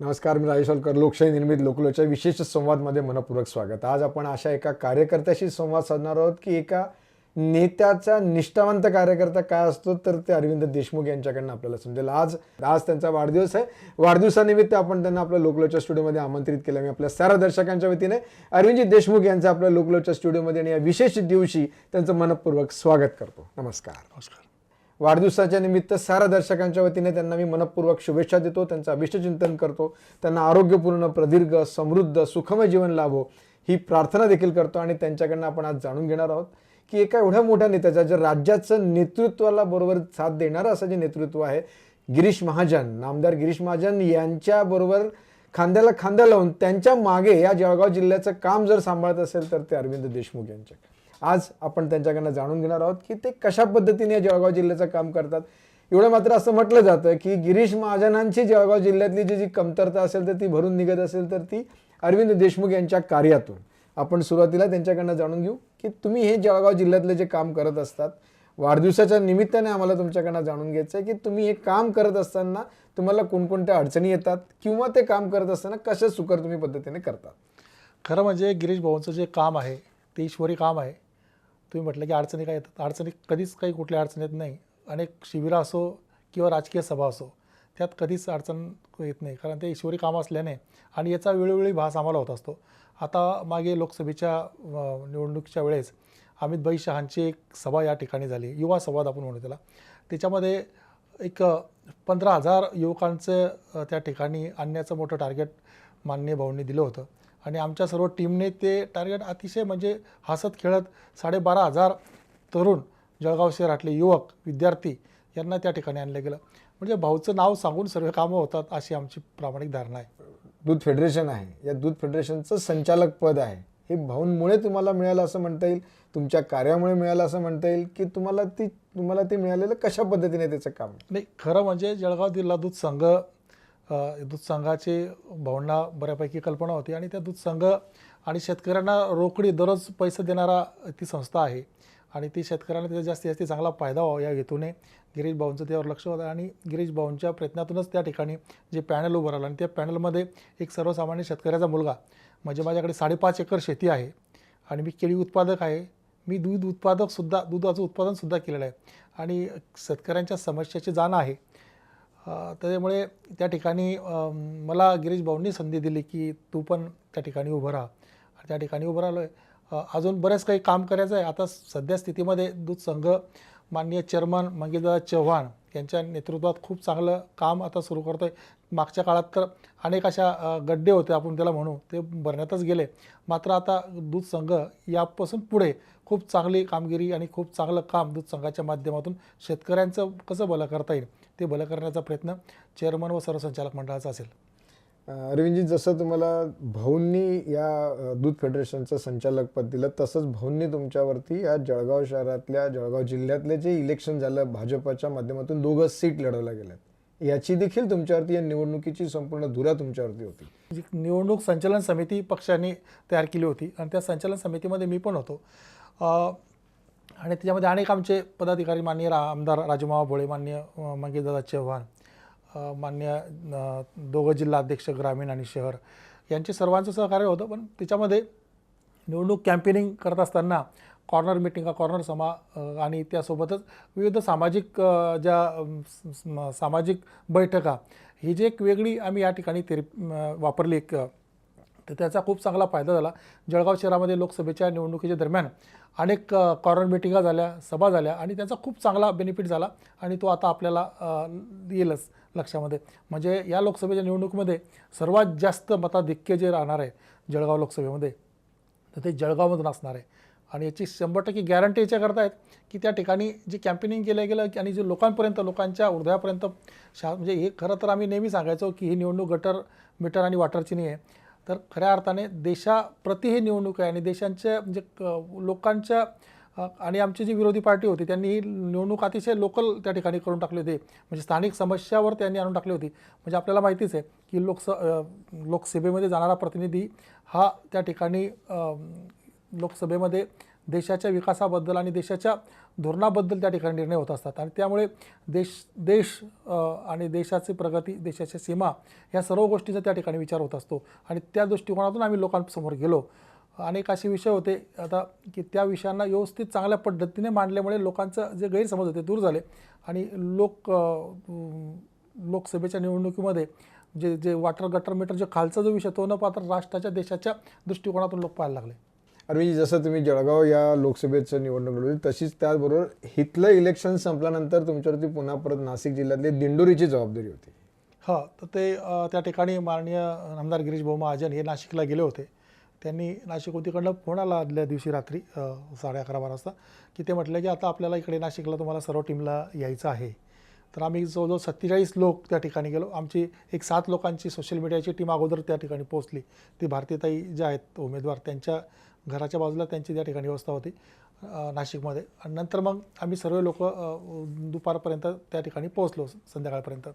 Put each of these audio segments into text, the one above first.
नमस्कार मी राजेश होलकर लोकशाही निर्मित लोकलोच्या विशेष संवादमध्ये मनपूर्वक स्वागत. आज आपण अशा एका कार्यकर्त्याशी संवाद साधणार आहोत की एका नेत्याचा निष्ठावंत कार्यकर्ता काय असतो तर ते अरविंद देशमुख यांच्याकडनं आपल्याला समजेल. आज आज त्यांचा वाढदिवस आहे. वाढदिवसानिमित्त आपण त्यांना आपल्या लोकलोच्या स्टुडिओमध्ये आमंत्रित केलं. मी आपल्या साऱ्या दर्शकांच्या वतीने अरविंदजी देशमुख यांचं आपल्या लोकलोच्या स्टुडिओमध्ये आणि या विशेष दिवशी त्यांचं मनपूर्वक स्वागत करतो. नमस्कार. नमस्कार. वाढदिवसाच्या निमित्त साऱ्या दर्शकांच्या वतीने त्यांना मी मनपूर्वक शुभेच्छा देतो त्यांचं अभिष्टचिंतन करतो त्यांना आरोग्यपूर्ण प्रदीर्घ समृद्ध सुखमय जीवन लाभो ही प्रार्थना देखील करतो आणि त्यांच्याकडनं आपण आज जाणून घेणार आहोत की एका एवढ्या मोठ्या नेत्याच्या जे राज्याचं नेतृत्वाला बरोबर साथ देणारं असं जे नेतृत्व आहे गिरीश महाजन नामदार गिरीश महाजन यांच्याबरोबर खांद्याला खांदा लावून त्यांच्या मागे या जळगाव जिल्ह्याचं काम जर सांभाळत असेल तर ते अरविंद देशमुख यांच्या आज आपण त्यांच्याकडनं जाणून घेणार आहोत की ते कशा पद्धतीने या जळगाव जिल्ह्याचं काम करतात. एवढं मात्र असं म्हटलं जातं की गिरीश महाजनांची जळगाव जिल्ह्यातली जी जी कमतरता असेल तर ती भरून निघत असेल तर ती अरविंद देशमुख यांच्या कार्यातून. आपण सुरुवातीला त्यांच्याकडनं जाणून घेऊ की तुम्ही हे जळगाव जिल्ह्यातले जे काम करत असतात वाढदिवसाच्या निमित्ताने आम्हाला तुमच्याकडनं जाणून घ्यायचं आहे की तुम्ही हे काम करत असताना तुम्हाला कोणकोणत्या अडचणी येतात किंवा ते काम करत असताना कसं सुकर तुम्ही पद्धतीने करतात? खरं म्हणजे गिरीश भाऊंचं जे काम आहे ते ईश्वरी काम आहे. तुम्ही म्हटलं की अडचणी काय येतात? अडचणी कधीच काही कुठल्या अडचणी येत नाही. अनेक शिबिरं असो किंवा राजकीय सभा असो त्यात कधीच अडचण येत नाही. कारण ते ईश्वरी काम असल्याने आणि याचा वेळोवेळी भास आम्हाला होत असतो. आता मागे लोकसभेच्या निवडणुकीच्या वेळेस अमित भाई शहांची एक सभा या ठिकाणी झाली. युवा संवाद आपण म्हणू त्याला. त्याच्यामध्ये एक पंधरा हजार युवकांचं त्या ठिकाणी आणण्याचं मोठं टार्गेट माननीय भाऊंनी दिलं होतं. आणि आमच्या सर्व टीमने ते टार्गेट अतिशय म्हणजे हसत खेळत साडेबारा हजार तरुण जळगाव शहरातले युवक विद्यार्थी यांना त्या ठिकाणी आणलं गेलं. म्हणजे भाऊचं नाव सांगून सर्व कामं होतात अशी आमची प्रामाणिक धारणा आहे. दूध फेडरेशन आहे. या दूध फेडरेशनचं संचालक पद आहे. हे भाऊंमुळे तुम्हाला मिळालं असं म्हणता येईल? तुमच्या कार्यामुळे मिळालं असं म्हणता येईल? की तुम्हाला ती तुम्हाला ते मिळालेलं कशा पद्धतीने त्याचं काम नाही खरं म्हणजे जळगाव जिल्हा दूध संघ दूध संघाची भावना बऱ्यापैकी कल्पना होती आणि त्या दूध संघ आणि शेतकऱ्यांना रोकडी दररोज पैसे देणारा ती संस्था आहे. आणि ती शेतकऱ्यांना त्याचा जास्तीत जास्त चांगला फायदा व्हावा या हेतूने गिरीश भाऊंचं त्यावर लक्ष होतं आणि गिरीश भाऊंच्या प्रयत्नातूनच त्या ठिकाणी जे पॅनल उभं राहिलं आणि त्या पॅनलमध्ये एक सर्वसामान्य शेतकऱ्याचा मुलगा म्हणजे माझ्याकडे साडेपाच एकर शेती आहे आणि मी केळी उत्पादक आहे. मी दूध उत्पादकसुद्धा दुधाचं उत्पादनसुद्धा केलेलं आहे. आणि शेतकऱ्यांच्या समस्याची जाण आहे. त्याच्यामुळे त्या ठिकाणी मला गिरीश भाऊंनी संधी दिली की तू पण त्या ठिकाणी उभं राहा. आणि त्या ठिकाणी उभं राहिलो आहे अजून बरेच काही काम करायचं आहे आता सध्या स्थितीमध्ये दूध संघ माननीय चेअरमन मंगेशदादा चव्हाण यांच्या नेतृत्वात खूप चांगलं काम आता सुरू करतो आहे मागच्या काळात तर अनेक अशा गड्डे होते आपण त्याला म्हणू ते भरण्यातच गेले. मात्र आता दूध संघ यापासून पुढे खूप चांगली कामगिरी आणि खूप चांगलं काम दूध संघाच्या माध्यमातून शेतकऱ्यांचं कसं भलं करता येईल? ते भलं करण्याचा प्रयत्न चेअरमन व सरसंचालक मंडळाचा असेल. अरविंदजी जसं तुम्हाला भाऊंनी या दूध फेडरेशनचं संचालक पद दिलं तसंच भाऊंनी तुमच्यावरती या जळगाव शहरातल्या जळगाव जिल्ह्यातले जे इलेक्शन झालं भाजपच्या माध्यमातून दोघं सीट लढवल्या गेल्यात. याची देखील तुमच्यावरती या निवडणुकीची संपूर्ण धुरा तुमच्यावरती होती. जी निवडणूक संचालन समिती पक्षाने तयार केली होती आणि त्या संचालन समितीमध्ये मी पण होतो. आणि त्याच्यामध्ये अनेक आमचे पदाधिकारी माननीय रा आमदार राजूमावा भोळे मान्य अ, मंगेशदादा चव्हाण मान्य दोघं जिल्हा अध्यक्ष ग्रामीण आणि शहर यांचे सर्वांचं सहकार्य होतं. पण त्याच्यामध्ये निवडणूक कॅम्पेनिंग करत असताना कॉर्नर मिटिंगा कॉर्नर समा आणि त्यासोबतच विविध सामाजिक ज्या सामाजिक बैठका ही जी एक वेगळी आम्ही या ठिकाणी ते वापरली एक तर त्याचा खूप चांगला फायदा झाला. जळगाव शहरामध्ये लोकसभेच्या निवडणुकीच्या दरम्यान अनेक कॉर्नर मिटिंगा झाल्या सभा झाल्या आणि त्याचा खूप चांगला बेनिफिट झाला आणि तो आता आपल्याला येईलच लक्षामध्ये. म्हणजे या लोकसभेच्या निवडणुकीमध्ये सर्वात जास्त मताधिक्य जे राहणार आहे जळगाव लोकसभेमध्ये तर ते जळगावमधून असणार आहे. आणि याची शंभर टक्के गॅरंटी याच्या करत आहेत की त्या ठिकाणी जे कॅम्पेनिंग केलं गेलं की आणि जे लोकांपर्यंत लोकांच्या हृदयापर्यंत शा म्हणजे हे खरं तर आम्ही नेहमी सांगायचो की ही निवडणूक गटर मीटर आणि वॉटरची नाही आहे. तर खऱ्या अर्थाने देशाप्रती ही निवडणूक आहे आणि देशांच्या म्हणजे लोकांच्या आणि आमची जी विरोधी पार्टी होती त्यांनी ही निवडणूक अतिशय लोकल त्या ठिकाणी करून टाकली होती. म्हणजे स्थानिक समस्यावर त्यांनी आणून टाकली होती. म्हणजे आपल्याला माहितीच आहे की लोकस लोकसभेमध्ये जाणारा प्रतिनिधी हा त्या ठिकाणी लोकसभेमध्ये देशाच्या विकासाबद्दल आणि देशाच्या धोरणाबद्दल त्या ठिकाणी निर्णय होत असतात. आणि त्यामुळे देश देश आणि देशाची प्रगती देशाच्या सीमा या सर्व गोष्टीचा त्या ठिकाणी विचार होत असतो. आणि त्या दृष्टिकोनातून आम्ही लोकांसमोर गेलो. अनेक असे विषय होते. आता की त्या विषयांना व्यवस्थित चांगल्या पद्धतीने मांडल्यामुळे लोकांचं जे गैरसमज होते दूर झाले. आणि लोक लोकसभेच्या निवडणुकीमध्ये जे जे वॉटर गटर मीटर जे खालचा जो विषय तो न पात्र राष्ट्राच्या देशाच्या दृष्टिकोनातून लोक पाहायला लागले. आणि म्हणजे जसं तुम्ही जळगाव या लोकसभेचं निवडणूक लढवली तशीच त्याचबरोबर हिथलं इलेक्शन संपल्यानंतर तुमच्यावरती पुन्हा परत नाशिक जिल्ह्यातली दिंडोरीची जबाबदारी होती. हां तर ते त्या ठिकाणी माननीय आमदार गिरीश भाऊ महाजन हे नाशिकला गेले होते. त्यांनी नाशिक होतीकडनं फोन आला आदल्या दिवशी रात्री साडे अकरा बारा वाजता की ते म्हटलं की आता आपल्याला इकडे नाशिकला तुम्हाला सर्व टीमला यायचं आहे. तर आम्ही जवळजवळ सत्तेचाळीस लोक त्या ठिकाणी गेलो. आमची एक सात लोकांची सोशल मीडियाची टीम अगोदर त्या ठिकाणी पोहोचली. ती भारतीताई ज्या आहेत उमेदवार त्यांच्या घराच्या बाजूला त्यांची त्या ठिकाणी व्यवस्था होती नाशिकमध्ये. आणि नंतर मग आम्ही सर्व लोक दुपारपर्यंत त्या ठिकाणी पोहोचलो संध्याकाळपर्यंत.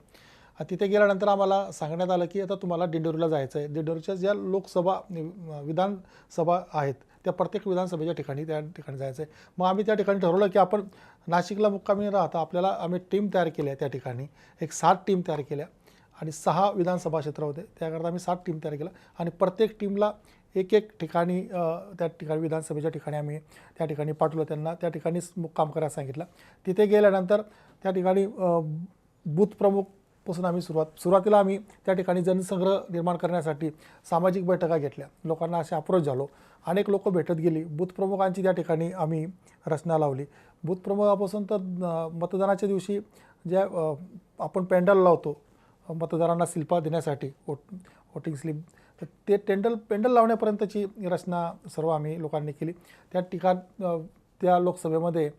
तिथे गेल्यानंतर आम्हाला सांगण्यात आलं की आता तुम्हाला दिंडोरीला जायचं आहे. दिंडोरीच्या ज्या लोकसभा विधानसभा आहेत त्या प्रत्येक विधानसभेच्या ठिकाणी त्या ठिकाणी जायचं आहे. मग आम्ही त्या ठिकाणी ठरवलं की आपण नाशिकला मुक्कामी राहता आपल्याला आम्ही टीम तयार केल्या त्या ठिकाणी. एक सात टीम तयार केल्या. आणि सहा विधानसभा क्षेत्र होते. त्याकरता आम्ही सात टीम तयार केल्या. आणि प्रत्येक टीमला एक एक ठिकाणी त्या ठिकाणी विधानसभेच्या ठिकाणी आम्ही त्या ठिकाणी पाठवलं त्यांना. त्या ठिकाणीच मुक्काम करायला सांगितलं. तिथे गेल्यानंतर त्या ठिकाणी बूथ प्रमुखपासून आम्ही सुरुवात सुरुवातीला आम्ही त्या ठिकाणी जनसंग्रह निर्माण करण्यासाठी सामाजिक बैठका घेतल्या. लोकांना असे अप्रोच झालो. अनेक लोक भेटत गेली. बूथ प्रमुखांची त्या ठिकाणी आम्ही रचना लावली. बूथ प्रमुखापासून तर मतदानाच्या दिवशी ज्या आपण पेंडल लावतो मतदारांना शिल्पा देण्यासाठी वोट वोटिंग स्लिप तर ते टेंडल पेंडल लावण्यापर्यंतची रचना सर्व आम्ही लोकांनी केली. त्या ठिकाण त्या लोकसभेमध्ये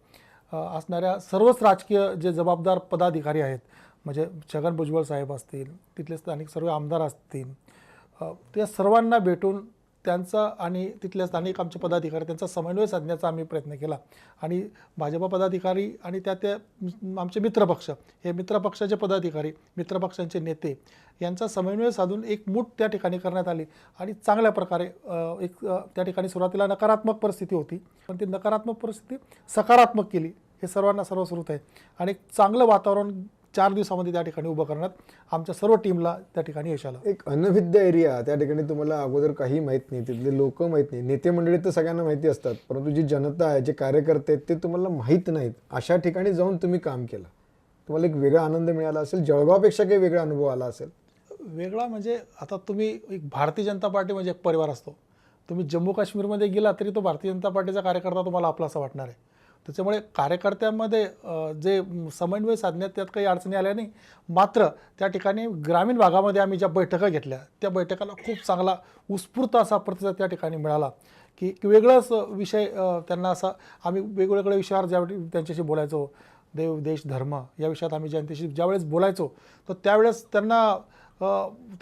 असणाऱ्या सर्वच राजकीय जे जबाबदार पदाधिकारी आहेत म्हणजे छगन भुजबळ साहेब असतील तिथले स्थानिक सर्व आमदार असतील त्या सर्वांना भेटून त्यांचा आणि तिथल्या स्थानिक आमचे पदाधिकारी त्यांचा समन्वय साधण्याचा आम्ही प्रयत्न केला. आणि भाजपा पदाधिकारी आणि त्या त्या आमचे मित्रपक्ष हे मित्रपक्षाचे पदाधिकारी मित्रपक्षांचे नेते यांचा समन्वय साधून एक मूठ त्या ठिकाणी करण्यात आली. आणि चांगल्या प्रकारे एक त्या ठिकाणी सुरुवातीला नकारात्मक परिस्थिती होती. पण ती नकारात्मक परिस्थिती सकारात्मक केली. हे सर्वांना सर्व सुरूत आहे. आणि चांगलं वातावरण चार दिवसामध्ये त्या ठिकाणी उभं करण्यात आमच्या सर्व टीमला त्या ठिकाणी यश आलं. एक अनभिद्य एरिया त्या ठिकाणी तुम्हाला अगोदर काही माहीत नाही तिथले लोक माहीत नाही. नेते मंडळी तर सगळ्यांना माहिती असतात परंतु जी जनता आहे जे कार्यकर्ते आहेत ते तुम्हाला माहीत नाहीत. अशा ठिकाणी जाऊन तुम्ही काम केलं. तुम्हाला एक वेगळा आनंद मिळाला असेल जळगावपेक्षा काही वेगळा अनुभव आला असेल. वेगळा म्हणजे आता तुम्ही एक भारतीय जनता पार्टी म्हणजे एक परिवार असतो. तुम्ही जम्मू काश्मीरमध्ये गेला तरी तो भारतीय जनता पार्टीचा कार्यकर्ता तुम्हाला आपला असं वाटणार आहे. त्याच्यामुळे कार्यकर्त्यांमध्ये जे समन्वय साधण्यात त्यात काही अडचणी आल्या नाही मात्र त्या ठिकाणी ग्रामीण भागामध्ये आम्ही ज्या बैठका घेतल्या त्या बैठकाला खूप चांगला उत्स्फूर्त असा प्रतिसाद त्या ठिकाणी मिळाला. की वेगळाच विषय त्यांना असा आम्ही वेगवेगळ्या विषयावर ज्यावेळी त्यांच्याशी बोलायचो देव देश धर्म या विषयात आम्ही ज्यांच्याशी ज्यावेळेस बोलायचो तर त्यावेळेस त्यांना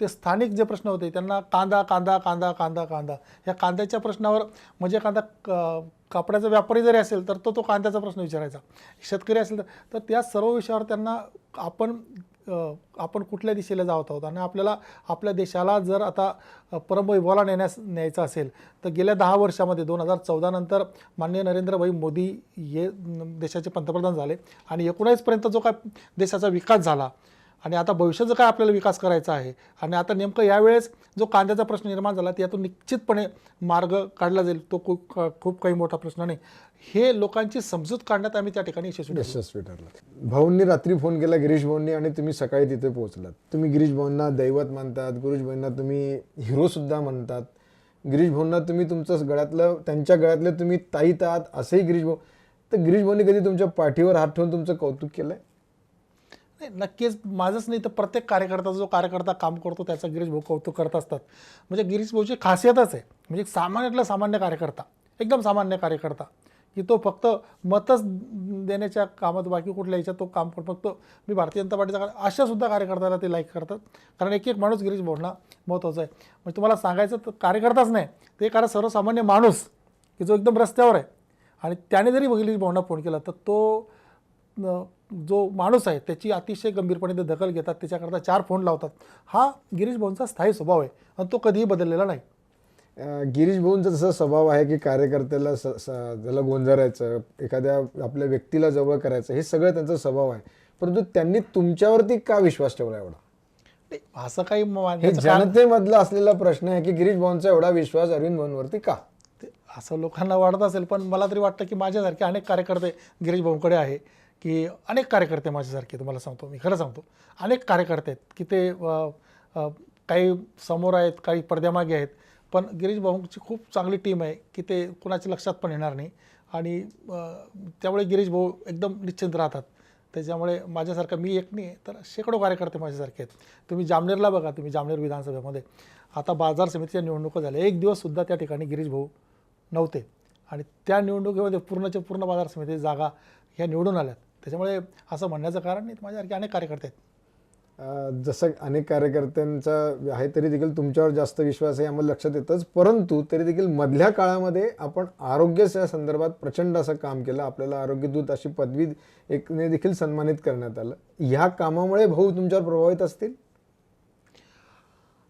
ते स्थानिक जे प्रश्न होते त्यांना कांदा कांदा कांदा कांदा कांदा या कांद्याच्या प्रश्नावर म्हणजे कांदा क- कापडाचा व्यापारी जरी असेल तर तो तो कांद्याचा प्रश्न विचारायचा. शेतकरी असेल तर तर त्या सर्व विषयावर त्यांना आपण आपण कुठल्या दिशेला जात आहोत? आणि आपल्याला आपल्या देशाला जर आता परमवैभवाला नेण्यास न्यायचं असेल तर गेल्या दहा वर्षामध्ये दोन हजार चौदानंतर माननीय नरेंद्रभाई मोदी हे देशाचे पंतप्रधान झाले. आणि एकोणावीसपर्यंत जो काय देशाचा विकास झाला आणि आता भविष्याचा काय आपल्याला विकास करायचा आहे? आणि आता नेमकं यावेळेस जो कांद्याचा प्रश्न निर्माण झाला त्यातून निश्चितपणे मार्ग काढला जाईल तो खूप खूप काही मोठा प्रश्न नाही. हे लोकांची समजूत काढण्यात आम्ही त्या ठिकाणी यशस्वी यशस्वी ठरला. भाऊंनी रात्री फोन केला गिरीश भाऊंनी आणि तुम्ही सकाळी तिथे पोहोचलात. तुम्ही गिरीश भाऊंना दैवत मानतात गुरुश भाऊंना तुम्ही हिरो सुद्धा म्हणतात. गिरीश भाऊंना तुम्ही तुमचं गळ्यातलं त्यांच्या गळ्यातलं तुम्ही ताईत आहात असंही गिरीश भाऊ तर गिरीश भाऊंनी कधी तुमच्या पाठीवर हात ठेवून तुमचं कौतुक केलं आहे नाही नक्कीच माझंच नाही तर प्रत्येक कार्यकर्ता जो कार्यकर्ता काम करतो त्याचा गिरीश भाऊ कौतुक करत असतात. म्हणजे गिरीश भाऊची खासियतच आहे. म्हणजे सामान्यातला सामान्य कार्यकर्ता एकदम सामान्य कार्यकर्ता की तो फक्त मतच देण्याच्या कामात बाकी कुठल्या याच्यात तो काम करतो. फक्त मी भारतीय जनता पार्टीचा अशा सुद्धा कार्यकर्त्याला ते लाईक करतात. कारण एक एक माणूस गिरीश भाऊंना महत्त्वाचा आहे. म्हणजे तुम्हाला सांगायचं तर कार्यकर्ताच नाही ते कारण सर्वसामान्य माणूस की जो एकदम रस्त्यावर आहे. आणि त्याने जरी गिरीश भाऊंना फोन केला तर तो जो माणूस आहे त्याची अतिशय गंभीरपणे ते दखल घेतात त्याच्याकरता चार फोन लावतात. हा गिरीश भाऊंचा स्थायी स्वभाव आहे आणि तो कधीही बदललेला नाही. गिरीश भाऊंचा जसा स्वभाव आहे की कार्यकर्त्याला स- त्याला गोंजारायचं एखाद्या आपल्या व्यक्तीला जवळ करायचं हे सगळं त्यांचा स्वभाव आहे. परंतु त्यांनी तुमच्यावरती का विश्वास ठेवला एवढा? असं काही हे जनतेमधला असलेला प्रश्न आहे की गिरीश भाऊंचा एवढा विश्वास अरविंद भाऊंवरती का? ते असं लोकांना वाटत असेल पण मला तरी वाटतं की माझ्यासारखे अनेक कार्यकर्ते गिरीश भाऊंकडे आहे. की अनेक कार्यकर्ते माझ्यासारखे तुम्हाला सांगतो मी खरं सांगतो. अनेक कार्यकर्ते आहेत की ते काही समोर आहेत काही पडद्यामागे आहेत पण गिरीश भाऊंची खूप चांगली टीम आहे की ते कुणाच्या लक्षात पण येणार नाही. आणि त्यामुळे गिरीश भाऊ एकदम निश्चिंत राहतात. त्याच्यामुळे माझ्यासारखं मी एक नाही तर शेकडो कार्यकर्ते माझ्यासारखे आहेत. तुम्ही जामनेरला बघा तुम्ही जामनेर विधानसभेमध्ये. आता बाजार समितीच्या निवडणुका झाल्या. एक दिवससुद्धा त्या ठिकाणी गिरीश भाऊ नव्हते. आणि त्या निवडणुकीमध्ये पूर्णच्या पूर्ण बाजार समिती जागा ह्या निवडून आल्यात. त्याच्यामुळे असं म्हणण्याचं कारण नाही माझ्यासारखे अनेक कार्यकर्ते आहेत. जसं अनेक कार्यकर्त्यांचा आहे तरी देखील तुमच्यावर जास्त विश्वास आहे आम्हाला लक्षात येतच परंतु तरी देखील मधल्या काळामध्ये आपण आरोग्याच्या संदर्भात प्रचंड असं काम केलं. आपल्याला आरोग्यदूत अशी पदवी एकने देखील सन्मानित करण्यात आलं. ह्या कामामुळे भाऊ तुमच्यावर प्रभावित असतील?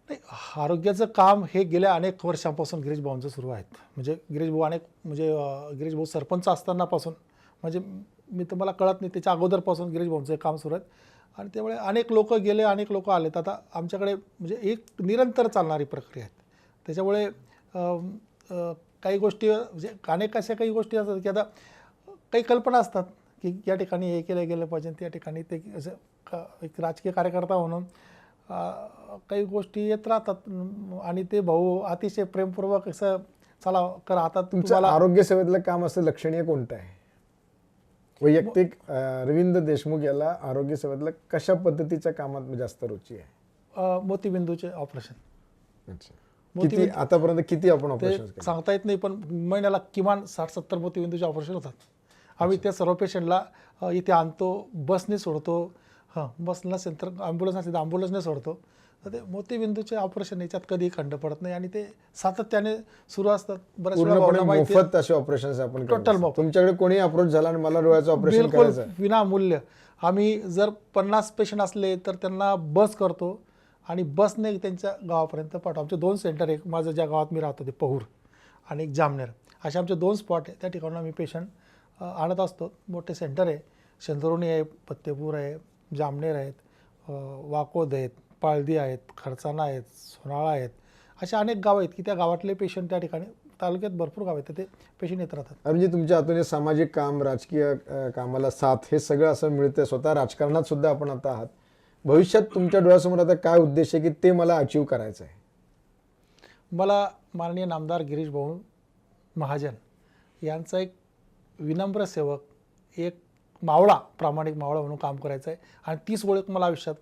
नाही आरोग्याचं काम हे गेल्या अनेक वर्षांपासून गिरीश भाऊंचं सुरू आहेत. म्हणजे गिरीश भाऊ अनेक म्हणजे गिरीश भाऊ सरपंच असतानापासून म्हणजे मी तुम्हाला कळत नाही त्याच्या अगोदरपासून गिरीश भाऊंचं काम सुरू आहे आणि त्यामुळे अनेक लोक गेले अनेक लोक आलेत. आता आमच्याकडे म्हणजे एक निरंतर चालणारी प्रक्रिया आहे त्याच्यामुळे काही गोष्टी म्हणजे अनेक अशा काही गोष्टी असतात की आता काही कल्पना असतात की या ठिकाणी हे केलं गेलं पाहिजे त्या ठिकाणी ते असं क- एक राजकीय कार्यकर्ता म्हणून काही गोष्टी येत राहतात. आणि ते भाऊ अतिशय प्रेमपूर्वक असं चला करा आता तुमचं आरोग्य सेवेतलं काम असं लक्षणीय कोणतं आहे? वैयक्तिक अं, अरविंद देशमुख याला आरोग्य सेवेतलं कशा पद्धतीच्या कामात जास्त रुची आहे? मोतीबिंदूचे ऑपरेशन. किती आतापर्यंत किती आपण ऑपरेशन सांगता येत नाही पण महिन्याला किमान साठ सत्तर मोतीबिंदूचे ऑपरेशन होतात. आम्ही त्या सर्व पेशंटला इथे आणतो बसने सोडतो. हां बसला असेल तर ॲम्ब्युलन्स असेल तर ॲम्ब्युलन्सने सोडतो. तर ते मोतीबिंदूचे ऑपरेशन याच्यात कधीही खंड पडत नाही आणि ते सातत्याने सुरू असतात बऱ्याच वेळा माहिती. मोफत असे ऑपरेशन आपण. मोफत. तुमच्याकडे कोणी अप्रोच झाला आणि मला डोळ्याचं ऑपरेशन बिलकुल करायचं. विनामूल्य आम्ही जर पन्नास पेशंट असले तर त्यांना बस करतो आणि बसने त्यांच्या गावापर्यंत पाठवतो आमचे दोन सेंटर एक माझं ज्या गावात मी राहतो ते पहूर आणि एक जामनेर असे आमचे दोन स्पॉट आहे त्या ठिकाणून आम्ही पेशंट आणत असतो मोठे सेंटर आहे शेंदरोणी आहे पत्तेपूर आहे जामनेर आहेत वाकोद आहेत पाळदी आहेत खडचाना आहेत सोनाळा आहेत असे अनेक गावं आहेत की त्या गावातले पेशंट त्या ठिकाणी तालुक्यात भरपूर गाव आहेत ते पेशंट येत राहतात. म्हणजे तुमच्या हातून हे सामाजिक काम राजकीय कामाला साथ हे सगळं असं मिळतंय स्वतः राजकारणात सुद्धा आपण आता आहात. भविष्यात तुमच्या डोळ्यासमोर आता काय उद्देश आहे की ते मला अचीव करायचं आहे मला माननीय नामदार गिरीश भाऊ महाजन यांचा एक विनम्र सेवक एक मावळा प्रामाणिक मावळा म्हणून काम करायचं आहे आणि तीच ओळख मला आयुष्यात.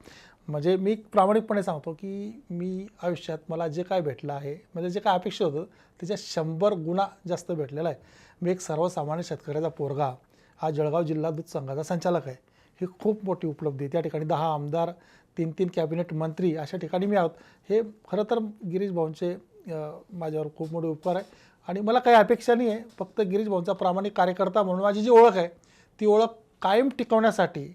म्हणजे मी प्रामाणिकपणे सांगतो की मी आयुष्यात मला जे काय भेटलं आहे म्हणजे जे काय अपेक्षित होतं त्याच्या शंभर गुणा जास्त भेटलेलं आहे. मी एक सर्वसामान्य शेतकऱ्याचा पोरगा हा जळगाव जिल्हा दूध संघाचा संचालक आहे. ही खूप मोठी उपलब्धी आहे. त्या ठिकाणी दहा आमदार तीन तीन कॅबिनेट मंत्री अशा ठिकाणी मी आहोत. हे खरं तर गिरीश भाऊंचे माझ्यावर खूप मोठे उपकार आहे. आणि मला काही अपेक्षा नाही आहे. फक्त गिरीश भाऊंचा प्रामाणिक कार्यकर्ता म्हणून माझी जी ओळख आहे ती ओळख कायम टिकवण्यासाठी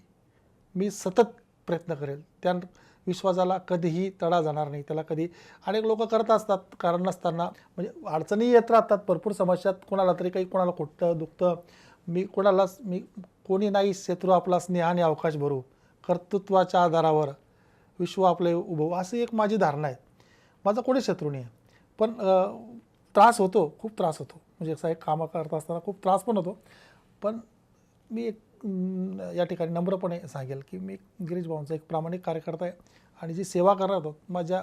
मी सतत प्रयत्न करेल. त्या विश्वासाला कधीही तडा जाणार नाही. त्याला कधी अनेक लोक करत असतात कारण नसताना. म्हणजे अडचणी येत राहतात भरपूर समस्यात कोणाला तरी काही कोणाला खुटतं दुखतं. मी कोणालाच मी कोणी नाही शत्रू आपला स्नेहाने अवकाश भरू. कर्तृत्वाच्या आधारावर विश्व आपले उभं. असं एक माझी धारणा आहे. माझा कोणी शत्रू नाही आहे. पण त्रास होतो. खूप त्रास होतो. म्हणजे असं एक कामं करत असताना खूप त्रास पण होतो. पण मी एक या ठिकाणी नम्रपणे सांगेल की मी गिरीश भाऊंचा एक प्रामाणिक कार्यकर्ता आहे आणि जी सेवा करत होतो माझ्या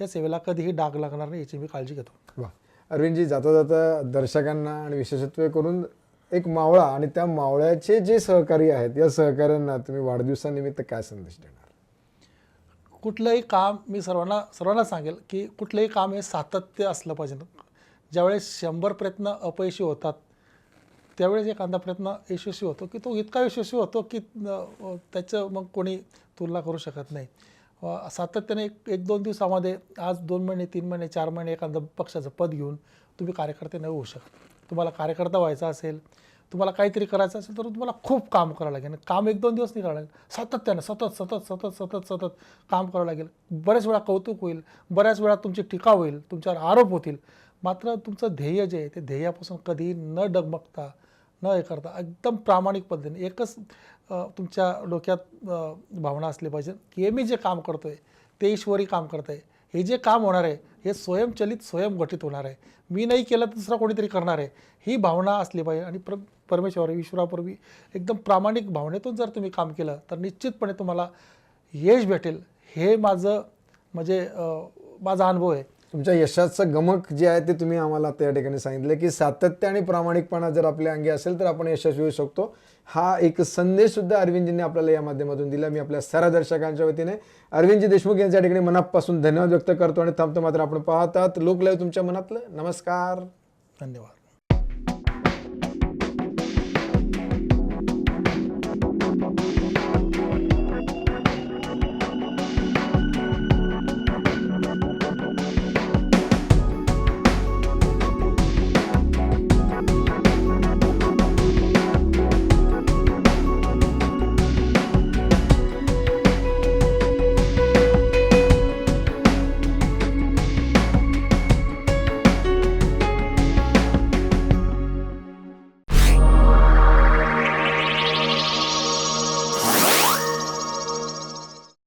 या सेवेला कधीही डाग लागणार नाही याची मी काळजी घेतो. वा. अरविंदजी जाता जाता दर्शकांना आणि विशेषत्व करून एक मावळा आणि त्या मावळ्याचे जे सहकारी आहेत या सहकाऱ्यांना तुम्ही वाढदिवसानिमित्त काय संदेश देणार? कुठलंही काम मी सर्वांना सर्वांना सांगेल की कुठलंही काम हे सातत्य असलं पाहिजे. ज्यावेळेस शंभर प्रयत्न अपयशी होतात त्यावेळेस एखादा प्रयत्न यशस्वी होतो की तो इतका यशस्वी होतो की त्याचं मग कोणी तुलना करू शकत नाही. सातत्याने एक एक दोन दिवसामध्ये आज दोन महिने तीन महिने चार महिने एखादं पक्षाचं पद घेऊन तुम्ही कार्यकर्ते नाही होऊ शकत. तुम्हाला कार्यकर्ता व्हायचा असेल तुम्हाला काहीतरी करायचं असेल तर तुम्हाला खूप काम करावं लागेल आणि काम एक दोन दिवस नाही करावं लागेल. सातत्यानं सतत सतत सतत सतत सतत काम करावं लागेल. बऱ्याच वेळा कौतुक होईल बऱ्याच वेळा तुमची टीका होईल तुमच्यावर आरोप होतील. मात्र तुमचं ध्येय जे आहे ते ध्येयापासून कधी न डगमगता न हे करता एकदम प्रामाणिक पद्धतीने एकच तुमच्या डोक्यात भावना असली पाहिजे की हे मी जे काम करतो आहे ते ईश्वरी काम करत आहे हे जे काम होणार आहे हे स्वयंचलित स्वयंघटित होणार आहे. मी नाही केलं तर दुसरा कोणीतरी करणार आहे. ही भावना असली पाहिजे आणि प्र परमेश्वर ईश्वरापूर्वी एकदम प्रामाणिक भावनेतून जर तुम्ही काम केलं तर निश्चितपणे तुम्हाला यश भेटेल. हे माझं म्हणजे माझा अनुभव आहे. तुमच्या यशाचं गमक जे आहे ते तुम्ही आम्हाला त्या ठिकाणी सांगितलं की सातत्य आणि प्रामाणिकपणा जर आपल्या अंगी असेल तर आपण यशस्वी होऊ शकतो. हा एक संदेश सुद्धा अरविंदजींनी आपल्याला या माध्यमातून दिला. मी आपल्या सर्व दर्शकांच्या वतीने अरविंदजी देशमुख यांच्या ठिकाणी मनापासून धन्यवाद व्यक्त करतो आणि थांबतो मात्र आपण पाहतात. लोक तुमच्या मनातलं. नमस्कार. धन्यवाद.